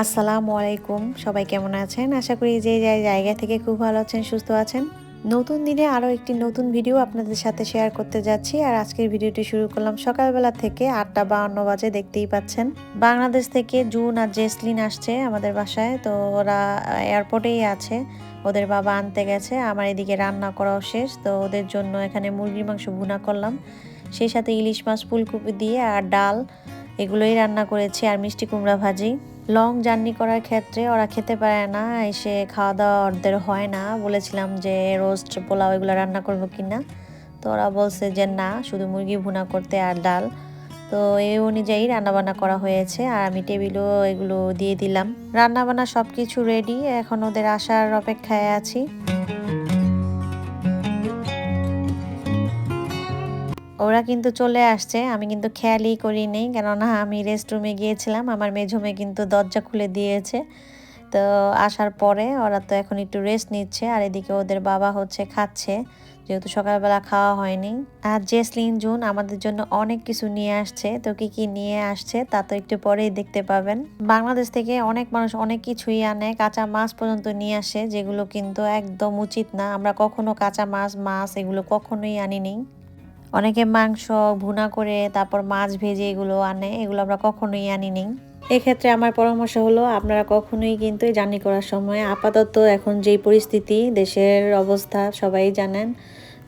আসসালামু আলাইকুম। সবাই কেমন আছেন? আশা করি যে যে জায়গা থেকে খুব ভালো আছেন, সুস্থ আছেন। নতুন দিনে আরও একটি নতুন ভিডিও আপনাদের সাথে শেয়ার করতে যাচ্ছি। আর আজকের ভিডিওটি শুরু করলাম সকালবেলা থেকে আটটা বাউন্ন বাজে, দেখতেই পাচ্ছেন। বাংলাদেশ থেকে জুন আর জেসলিন আসছে আমাদের বাসায়, তো ওরা এয়ারপোর্টেই আছে। ওদের বাবা আনতে গেছে, আমার এদিকে রান্না করাও শেষ, তো ওদের জন্য এখানে মুরগির মাংস ভুনা করলাম। সেই সাথে ইলিশ মাছ, ফুলকপি দিয়ে আর ডাল, এগুলোই রান্না করেছি, আর মিষ্টি কুমড়া ভাজি। লং জার্নি করার ক্ষেত্রে ওরা খেতে পারে না, এসে খাওয়া দাওয়া ওদের হয় না। বলেছিলাম যে রোস্ট, পোলাও এগুলো রান্না করব কি না তো ওরা বলছে যে না, শুধু মুরগি ভুনা করতে আর ডাল। তো এই অনুযায়ী রান্নাবান্না করা হয়েছে আর আমি টেবিলও এগুলো দিয়ে দিলাম। রান্নাবান্না সব কিছু রেডি এখন ওদের আসার অপেক্ষায় আছি। ওরা কিন্তু চলে আসছে। আমি কিন্তু খেয়ালই করি নেই কেননা আমি রেস্টরুমে গিয়েছিলাম। আমার মেঝুমে কিন্তু দরজা খুলে দিয়েছে। তো আসার পরে ওরা তো এখন একটু রেস্ট নিচ্ছে, আর এদিকে ওদের বাবা হচ্ছে খাচ্ছে, যেহেতু সকালবেলা খাওয়া হয়নি। আর জেসলিন, জুন আমাদের জন্য অনেক কিছু নিয়ে আসছে। তো কি কি নিয়ে আসছে তা তো একটু পরেই দেখতে পাবেন। বাংলাদেশ থেকে অনেক মানুষ অনেক কিছুই আনে। কাঁচা মাছ পর্যন্ত নিয়ে আসে, যেগুলো কিন্তু একদম উচিত না। আমরা কখনো কাঁচা মাছ মাছ এগুলো কখনোই আনিনি। অনেকে মাংস ভুনা করে তারপর মাছ ভেজে এগুলো আনে এগুলো আমরা কখনোই আনি আনিনি। এক্ষেত্রে আমার পরামর্শ হলো আপনারা কখনোই কিন্তু জার্নি করার সময় আপাতত এখন যেই পরিস্থিতি দেশের অবস্থা সবাই জানেন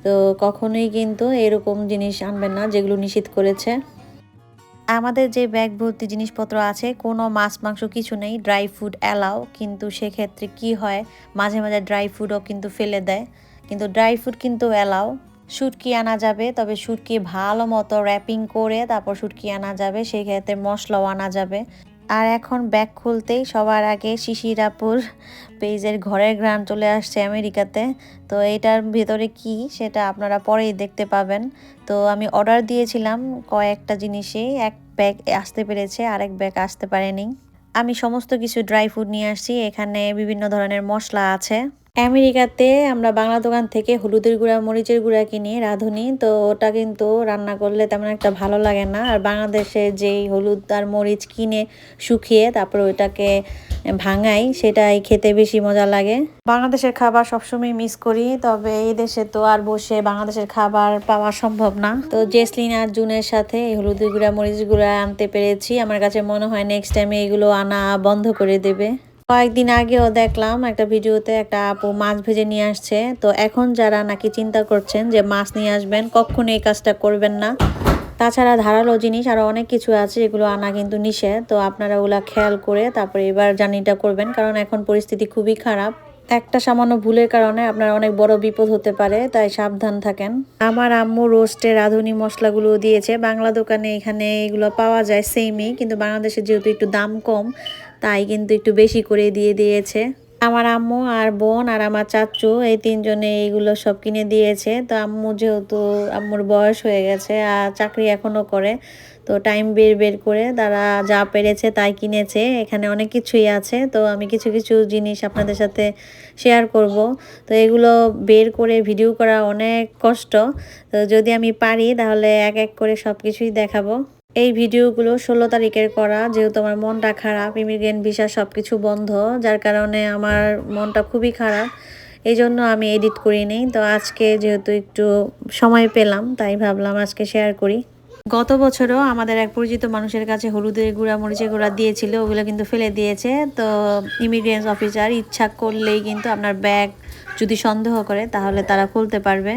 তো কখনোই কিন্তু এরকম জিনিস আনবেন না যেগুলো নিষিদ্ধ করেছে। আমাদের যে ব্যাগ ভর্তি জিনিসপত্র আছে কোনো মাছ মাংস কিছু নেই ড্রাই ফুড অ্যালাও কিন্তু সেক্ষেত্রে কি হয় মাঝে মাঝে ড্রাই ফুডও কিন্তু ফেলে দেয় কিন্তু ড্রাই ফুড কিন্তু অ্যালাও শুটকি আনা যাবে, তবে শুটকি ভালো মতো র্যাপিং করে তারপর শুটকি আনা যাবে, সেই ক্ষেত্রে মশলাও আনা যাবে। আর এখন ব্যাগ খুলতেই সবার আগে শিশিরাপুর পেজের ঘরের গ্রান চলে আসছে আমেরিকাতে। তো এটার ভেতরে কি সেটা আপনারা পরেই দেখতে পাবেন। তো আমি অর্ডার দিয়েছিলাম কয়েকটা জিনিসেই এক ব্যাগ আসতে পেরেছে, আরেক ব্যাগ আসতে পারেনি। আমি সমস্ত কিছু ড্রাই ফ্রুট নিয়ে আসছি, এখানে বিভিন্ন ধরনের মশলা আছে। আমেরিকাতে আমরা বাংলা দোকান থেকে হলুদের গুঁড়া, মরিচের গুঁড়া কিনি, রাঁধুনি। তো ওটা কিন্তু রান্না করলে তেমন একটা ভালো লাগে না। আর বাংলাদেশে যেই হলুদ আর মরিচ কিনে শুকিয়ে তারপর ওইটাকে ভাঙাই, সেটাই খেতে বেশি মজা লাগে। বাংলাদেশের খাবার সবসময় মিস করি, তবে এই দেশে তো আর বসে বাংলাদেশের খাবার পাওয়া সম্ভব না। তো জেসলিন আর জুনের সাথে এই হলুদের গুঁড়া মরিচ গুঁড়া আনতে পেরেছি। আমার কাছে মনে হয় নেক্সট টাইমে এগুলো আনা বন্ধ করে দেবে। কয়েকদিন আগেও দেখলাম একটা ভিডিওতে একটা আপু মাছ ভেজে নিয়ে আসছে। তো এখন যারা নাকি চিন্তা করছেন যে মাছ নিয়ে আসবেন, কখনো এই কাজটা করবেন না। তাছাড়া ধারালো জিনিস আরও অনেক কিছু আছে যেগুলো আনা কিন্তু নিষেধ। তো আপনারা ওগুলা খেয়াল করে তারপরে এবার জার্নিটা করবেন, কারণ এখন পরিস্থিতি খুবই খারাপ। একটা সামান্য ভুলের কারণে আপনার অনেক বড় বিপদ হতে পারে, তাই সাবধান থাকেন। আমার আম্মু রোস্টে রাঁধুনি মশলাগুলো দিয়েছে। বাংলা দোকানে এখানে এগুলো পাওয়া যায় সেমই কিন্তু বাংলাদেশে যেহেতু একটু দাম কম তাই কিন্তু একটু বেশি করে দিয়ে দিয়েছে। আমার আম্মু আর বোন আর আমার চাচু এই তিনজনে এইগুলো সব কিনে দিয়েছে। তো আম্মু যেহেতু আম্মুর বয়স হয়ে গেছে আর চাকরি এখনও করে, তো টাইম বের বের করে তারা যা পেরেছে তাই কিনেছে। এখানে অনেক কিছুই আছে, তো আমি কিছু কিছু জিনিস আপনাদের সাথে শেয়ার করব। তো এগুলো বের করে ভিডিও করা অনেক কষ্ট। তো যদি আমি পারি তাহলে এক এক করে সব কিছুই দেখাবো। এই ভিডিওগুলো ষোলো তারিখের করা, যেহেতু আমার মনটা খারাপ ইমিগ্রেন্ট ভিসা সব কিছু বন্ধ, যার কারণে আমার মনটা খুবই খারাপ। এই জন্য আমি এডিট করি নেই। তো আজকে যেহেতু একটু সময় পেলাম, তাই ভাবলাম আজকে শেয়ার করি। গত বছরও আমাদের এক পরিচিত মানুষের কাছে হলুদের গুঁড়া, মরিচের গুঁড়া দিয়েছিল, ওগুলো কিন্তু ফেলে দিয়েছে। তো ইমিগ্রেন্স অফিসার ইচ্ছা করলেই কিন্তু আপনার ব্যাগ যদি সন্দেহ করে, তাহলে তারা খুলতে পারবে।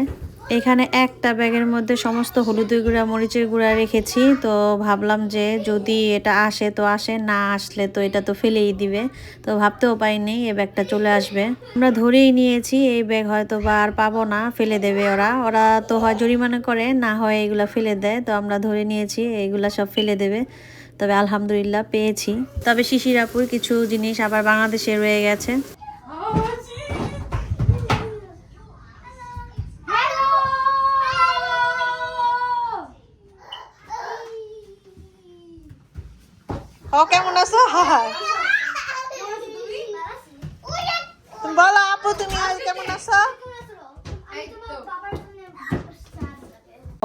এখানে একটা ব্যাগের মধ্যে সমস্ত হলুদের গুঁড়া, মরিচের গুঁড়া রেখেছি। তো ভাবলাম যে যদি এটা আসে, তো আসে, না আসলে তো এটা তো ফেলেই দিবে। তো ভাবতেও পাইনি এই ব্যাগটা চলে আসবে। আমরা ধরেই নিয়েছি, এই ব্যাগ হয়তো বা আর পাবো না, ফেলে দেবে ওরা। ওরা তো হয় জরিমানা করে, না হয় এগুলা ফেলে দেয়। তো আমরা ধরে নিয়েছি এইগুলা সব ফেলে দেবে। তবে আলহামদুলিল্লাহ পেয়েছি। তবে শিশিরাপুর কিছু জিনিস আবার বাংলাদেশে রয়ে গেছে। ও কেমন আছো? হাই বলো আপু তুমি আজ কেমন আছো?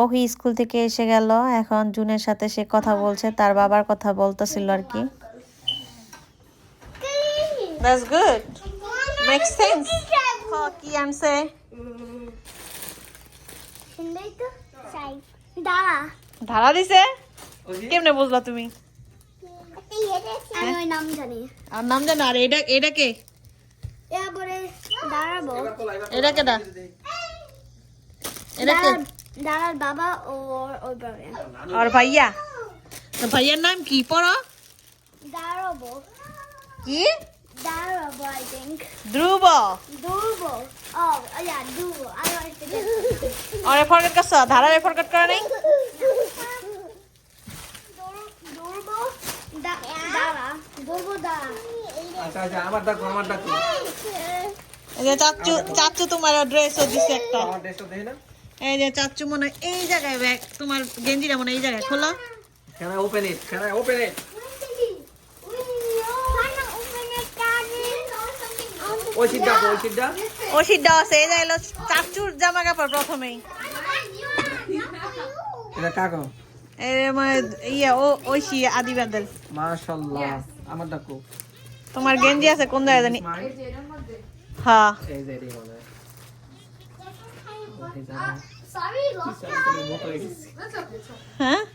ওহি স্কুল থেকে এসে গেল। এখন জুনের সাথে সে কথা বলছে তার বাবার কথা বলতেছিল আর কি। That's good. Makes sense. কি আনছে? ধারা দিছে? কেমনে বুঝলা তুমি? আমি ওই নাম জানি আর নাম জানো আর এটা এটা কে? এরপরে দাঁড়াবো। এটা কেটা এটা কে? দাঁড়ার- দাঁড়ার বাবা ও ওর- ওর বাবা। আর ভাইয়া? তো ভাইয়ার নাম কি? পড়ো। দাঁড়াবো। কি? দাঁড়াবো আই থিঙ্ক ধ্রুব। দুর্বো ও ওয়ান্ট টু আরে ফরগেট করছ? ধারারে ফরগেট করে নাই? এই যে চাচু চাচু তোমার ড্রেসও দিছে একটা। এই যে চাচু মনে হয় এই জায়গায় ব্যাগ তোমার গেঞ্জিটা মনে হয় এই জায়গায় খোলো। Can I open it? Can I open it? ওই সিট ডাকো ওই সিট ডাক। ও সিদ্ধ আছে এই হলো চাচুর জামা কাপড় প্রথমেই। এটা কাকো এই ইয়ে ও ঐশী আদি বাদল। মাশাআল্লাহ আমার ডাকো। তোমার গেঞ্জি আছে কোন জায়গায় জানি? হ্যাঁ। এই যে রে বলে হয়ে হ্যাঁ.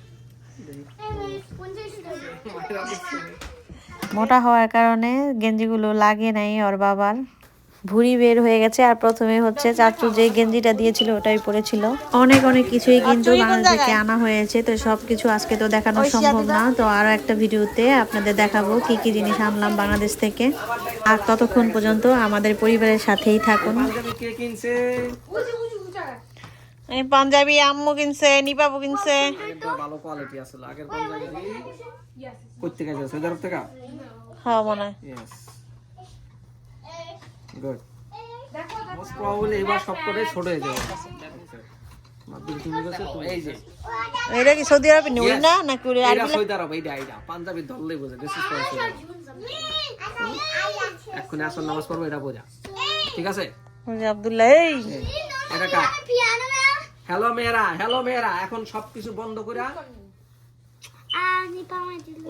মোটা হওয়ার কারণে গেঞ্জিগুলো লাগে নাই ওর বাবার। ভুঁড়ি বের হয়ে গেছে আর প্রথমে হচ্ছে চাচু যে গেঞ্জিটা দিয়েছিল ওটাই পরেছিল। অনেক অনেক কিছুই কিন্তু বাংলাদেশ থেকে আনা হয়েছে তো সব কিছু আজকে তো দেখানো সম্ভব না। তো আরও একটা ভিডিওতে আপনাদের দেখাবো কি কি জিনিস আনলাম বাংলাদেশ থেকে। আর ততক্ষণ পর্যন্ত আমাদের পরিবারের সাথেই থাকুন। পাঞ্জাবি আম্মু কিনছে নিপাবু কিনছে। ভালো কোয়ালিটি আসলে আগের পাঞ্জাবি কই থেকে গেছে সৌদি আরব থেকে? হ্যাঁ মনে হয়। গুড মোস্ট প্রবাবলি এবার সব করে ছোট হয়ে যাবে। মাধ্যমিক তুমি গেছে তো এই যে। এটা কি সৌদি আরবে নুড়ি Yes. না নাকি ওই সৌদি আরব এইটা এইটা। পাঞ্জাবি ধরলেই বোঝে দিস ইজ ফর সৌদি আসল নামাজ পড়ব এটা বোঝা। ঠিক আছে? ওই আব্দুল্লাহ এই। এই, এটা কা হ্যালো মেয়েরা হ্যালো মেয়েরা এখন সবকিছু বন্ধ করে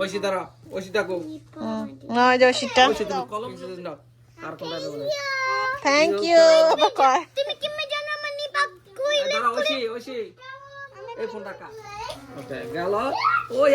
ওই ওই না ওই যে কলম থ্যাংক ইউ কয় Timi kimi dyan naman ni Bob Kuy. দাঁড়া ওই ওই এই ফোনটা কা ওকে গেল। ওই